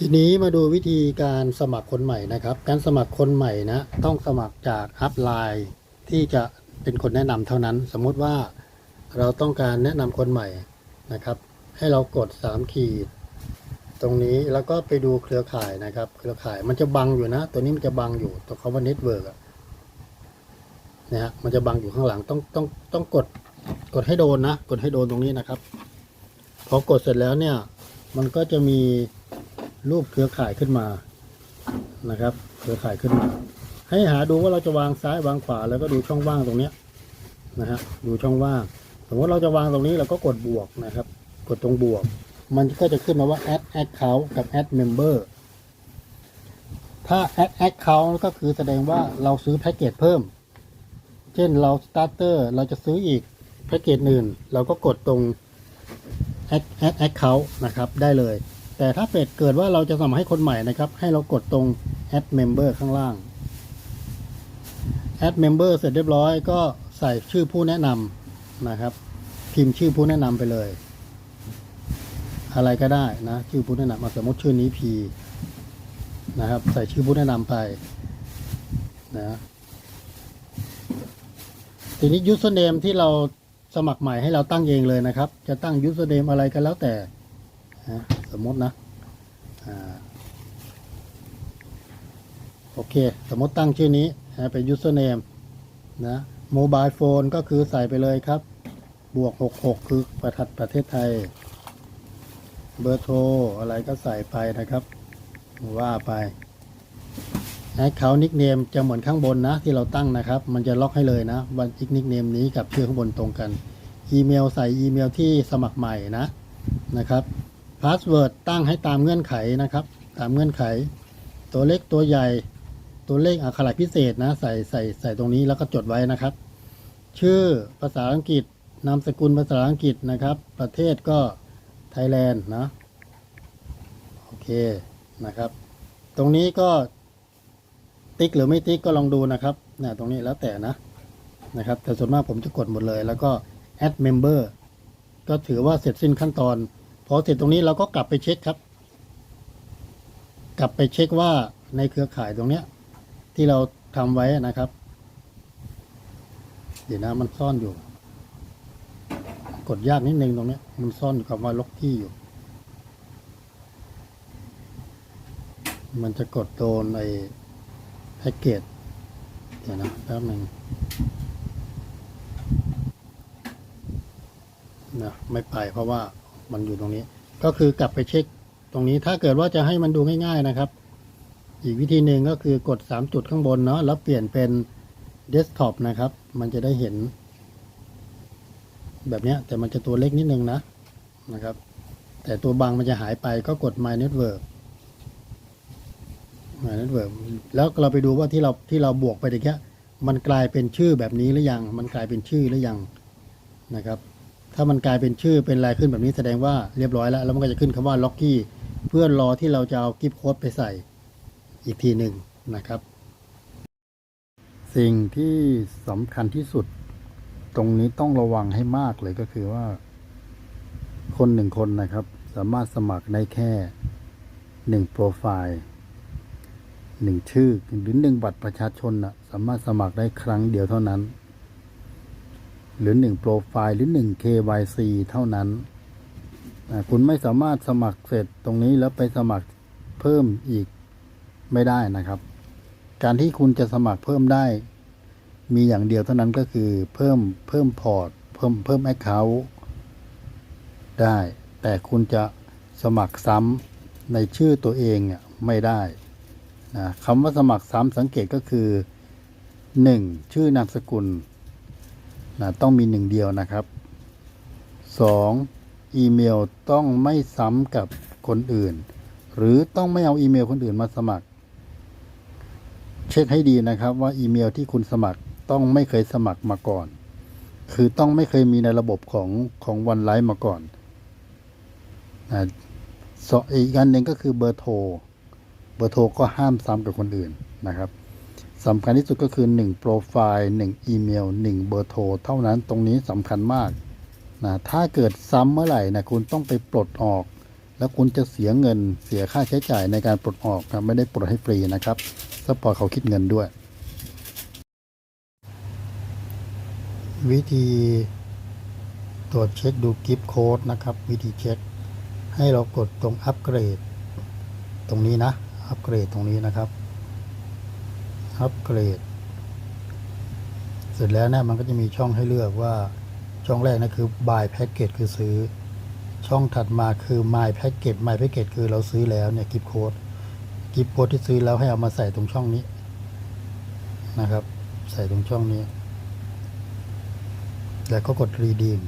ทีนี้มาดูวิธีการสมัครคนใหม่นะครับ การสมัครคนใหม่นะต้องสมัครจากอัพไลน์ที่จะเป็นคนแนะนำเท่านั้น สมมุติว่าเราต้องการแนะนำคนใหม่นะครับ ให้เรากด 3 ขีด ตรงนี้แล้วก็ไปดูเครือข่ายนะครับ เครือข่ายมันจะบังอยู่นะ ตัวนี้มันจะบังอยู่ตัวคำว่าเน็ตเวิร์กนะฮะมันจะบังอยู่ข้างหลังต้องต้องต้องกดกดให้โดนนะ กดให้โดนตรงนี้นะครับ พอกดเสร็จแล้วเนี่ย มันก็จะมี รูปเครือข่ายขึ้นมานะครับ เครือข่ายขึ้นมา ให้หาดูว่าเราจะวางซ้ายวางขวาแล้วก็ดูช่องว่างตรงเนี้ยนะฮะดูช่องว่างสมมติเราจะวางตรงนี้เราก็กดบวกนะครับ กดตรงบวก มันก็จะขึ้นมาว่า add account กับ add member ถ้า add account ก็คือแสดงว่าเราซื้อแพ็กเกจเพิ่ม เช่นเรา starter เราจะซื้ออีกแพ็กเกจอื่นเราก็กดตรง add add account นะครับได้เลย แต่ถ้าเป็ดเกิดว่าเราจะสมัครให้คนใหม่นะครับ ให้เรากดตรง add member ข้างล่าง add member เสร็จเรียบร้อยก็ใส่ชื่อผู้แนะนำนะครับ พิมพ์ชื่อผู้แนะนำไปเลย อะไรก็ได้นะชื่อผู้แนะนำมาสมมติชื่อนี้ P นะครับ ใส่ชื่อผู้แนะนำไปนะทีนี้ username ที่เราสมัครใหม่ให้เราตั้งเองเลยนะครับ จะตั้ง username อะไรก็แล้วแต่นะ สมมตินะอโอเค สมมติตั้งชื่อนี้นะเป็น username นะ mobile phone ก็คือใส่ไปเลยครับ บวก 66 คือประทัดประเทศไทย เบอร์โทร อะไรก็ใส่ไปนะครับ ว่าไปแอคเคาท์นิกเนมจะเหมือนข้างบนนะ ที่เราตั้งนะครับ มันจะล็อกให้เลยนะ วันอีกนิกเนมนี้กับชื่อข้างบนตรงกัน อีเมลใส่อีเมลที่สมัครใหม่นะนะครับ พาสเวิร์ดตั้งให้ตามเงื่อนไขนะครับ ตามเงื่อนไข ตัวเล็กตัวใหญ่ ตัวเลขอักขระพิเศษนะ ใส่ใส่ใส่ตรงนี้แล้วก็จดไว้นะครับ ชื่อภาษาอังกฤษ นามสกุลภาษาอังกฤษนะครับ ประเทศก็ไทยแลนด์นะโอเคนะครับ ตรงนี้ก็ติ๊กหรือไม่ติ๊กก็ลองดูนะครับนะตรงนี้แล้วแต่นะนะครับแต่ส่วนมากผมจะกดหมดเลย แล้วก็ add member ก็ถือว่าเสร็จสิ้นขั้นตอน พอเสร็จตรงนี้เราก็กลับไปเช็คครับ กลับไปเช็คว่าในเครือข่ายตรงเนี้ย ที่เราทำไว้นะครับ เดี๋ยวนะมันซ่อนอยู่ กดยากนิดนึงตรงเนี้ยมันซ่อนอยู่กับว่าล็อกกี้อยู่ มันจะกดโดนไอ้แพ็กเกจเดี๋ยวนะแป๊บหนึ่งนะไม่ไปเพราะว่า มันอยู่ตรงนี้ ก็คือกลับไปเช็คตรงนี้ถ้าเกิดว่าจะให้มันดูง่าย ๆนะครับ อีกวิธีหนึ่งก็คือกด 3 จุดข้างบนเนาะแล้วเปลี่ยนเป็นเดสก์ท็อปนะครับ มันจะได้เห็น แบบเนี้ยแต่มันจะตัวเล็กนิดนึงนะนะครับ แต่ตัวบางมันจะหายไปก็กด My Network My Network แล้วเราไปดูว่าที่เราที่เราบวกไปตะกียมันกลายเป็นชื่อแบบนี้หรือยัง มันกลายเป็นชื่อหรือยังนะครับ ถ้ามันกลายเป็นชื่อเป็นลายขึ้นแบบนี้แสดงว่าเรียบร้อยแล้ว แล้วมันก็จะขึ้นคำว่าล็อกกี้เพื่อรอที่เราจะเอากิฟต์โค้ดไปใส่อีกทีหนึ่งนะครับ สิ่งที่สำคัญที่สุด ตรงนี้ต้องระวังให้มากเลยก็คือว่า คนหนึ่งคนนะครับ สามารถสมัครได้แค่หนึ่งโปรไฟล์หนึ่งชื่อหรือหนึ่งบัตรประชาชนนะสามารถสมัครได้ครั้งเดียวเท่านั้น หรือหนึ่งโปรไฟล์หรือหนึ่ง KYC เท่านั้น คุณไม่สามารถสมัครเสร็จตรงนี้แล้วไปสมัครเพิ่มอีกไม่ได้นะครับ การที่คุณจะสมัครเพิ่มได้ มีอย่างเดียวเท่านั้นก็คือเพิ่มเพิ่มพอร์ต เพิ่มเพิ่มแอคเคาท์ได้ แต่คุณจะสมัครซ้ำในชื่อตัวเองอะไม่ได้นะคำว่าสมัครซ้ำสังเกตก็คือ 1. ชื่อนามสกุล นะต้องมีหนึ่งเดียวนะครับ 2. อีเมลต้องไม่ซ้ำกับคนอื่น หรือต้องไม่เอาอีเมลคนอื่นมาสมัคร เช็คให้ดีนะครับว่าอีเมลที่คุณสมัครต้องไม่เคยสมัครมาก่อน คือต้องไม่เคยมีในระบบของของวันไลฟ์มาก่อนนะอีกอันหนึ่งก็คือเบอร์โทร เบอร์โทรก็ห้ามซ้ำกับคนอื่นนะครับ สำคัญที่สุดก็คือ 1 โปรไฟล์1อีเมล1เบอร์โทรเท่านั้นตรงนี้สำคัญมากนะถ้าเกิดซ้ำเมื่อไหร่นะคุณต้องไปปลดออก แล้วคุณจะเสียเงินเสียค่าใช้จ่ายในการปลดออกครับไม่ได้ปลดให้ฟรีนะครับซัพพอร์ตเขาคิดเงินด้วย วิธีตรวจเช็คดูกิฟต์โค้ดนะครับ วิธีเช็ค ให้เรากดตรงอัปเกรด ตรงนี้นะ อัปเกรดตรงนี้นะครับ อัปเกรด เสร็จแล้วเนี่ยมันก็จะมีช่องให้เลือกว่าช่องแรกนะคือ buy package คือซื้อ ช่องถัดมาคือ my package my package คือเราซื้อแล้วเนี่ยกิฟต์โค้ดกิฟต์โค้ดที่ซื้อแล้วให้เอามาใส่ตรงช่องนี้นะครับ ใส่ตรงช่องนี้ แล้วก็กด redeem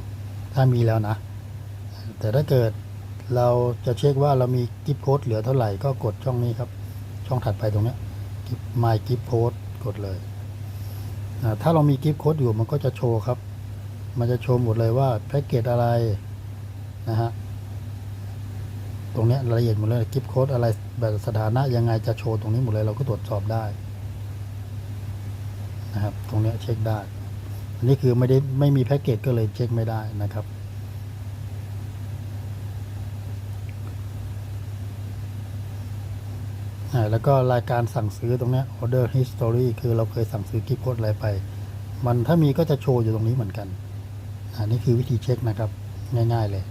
ถ้ามีแล้วนะ แต่ถ้าเกิดเราจะเช็คว่าเรามีกิฟต์โค้ดเหลือเท่าไหร่ก็กดช่องนี้ครับ ช่องถัดไปตรงนี้ my gift code กดเลยถ้าเรามีกิฟต์โค้ดอยู่มันก็จะโชว์ครับ มันจะโชว์หมดเลยว่าแพ็กเกจอะไรนะฮะตรงเนี้ยรายละเอียดหมดเลยกิฟต์โค้ดอะไรแบบสถานะยังไงจะโชว์ตรงนี้หมดเลยเราก็ตรวจสอบได้นะครับ ตรงเนี้ยเช็คได้ อันนี้คือไม่ได้ไม่มีแพ็กเกจก็เลยเช็คไม่ได้นะครับ อ่า แล้วก็รายการสั่งซื้อตรงนี้ order history คือเราเคยสั่งซื้อกิฟต์โค้ดอะไรไป มันถ้ามีก็จะโชว์อยู่ตรงนี้เหมือนกันอันนี้คือวิธีเช็คนะครับ ง่าย ๆเลย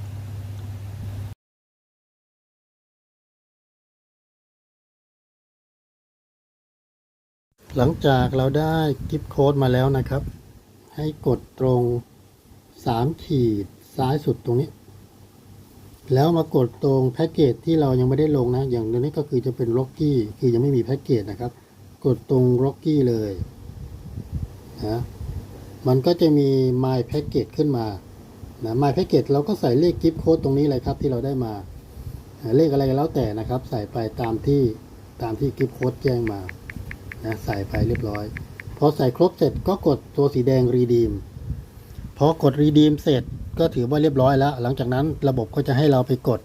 หลังจากเราได้กิฟต์โค้ดมาแล้วนะครับ ให้กดตรงสามขีดซ้ายสุดตรงนี้ แล้วมากดตรงแพ็กเกจที่เรายังไม่ได้ลงนะ อย่างตัวนี้ก็คือจะเป็นล็อกกี้คือยังไม่มีแพ็กเกจนะครับ กดตรงล็อกกี้เลยนะมันก็จะมี My Package ขึ้นมานะ My Package เราก็ใส่เลขกิฟต์โค้ดตรงนี้เลยครับที่เราได้มา เลขอะไรก็แล้วแต่นะครับ ใส่ไปตามที่ตามที่กิฟต์โค้ดแจ้งมานะใส่ไปเรียบร้อย พอใส่ครบเสร็จก็กดตัวสีแดง Redeem พอกด Redeem เสร็จ ก็ถือว่าเรียบร้อยแล้ว หลังจากนั้นระบบก็จะให้เราไปกด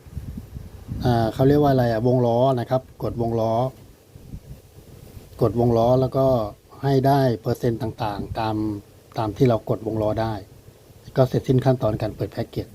เขาเรียกว่าอะไรอะวงล้อนะครับ กดวงล้อ กดวงล้อแล้วก็ให้ได้เปอร์เซ็นต์ต่างๆ ตามตามที่เรากดวงล้อได้ ก็เสร็จสิ้นขั้นตอนการเปิดแพ็กเกจ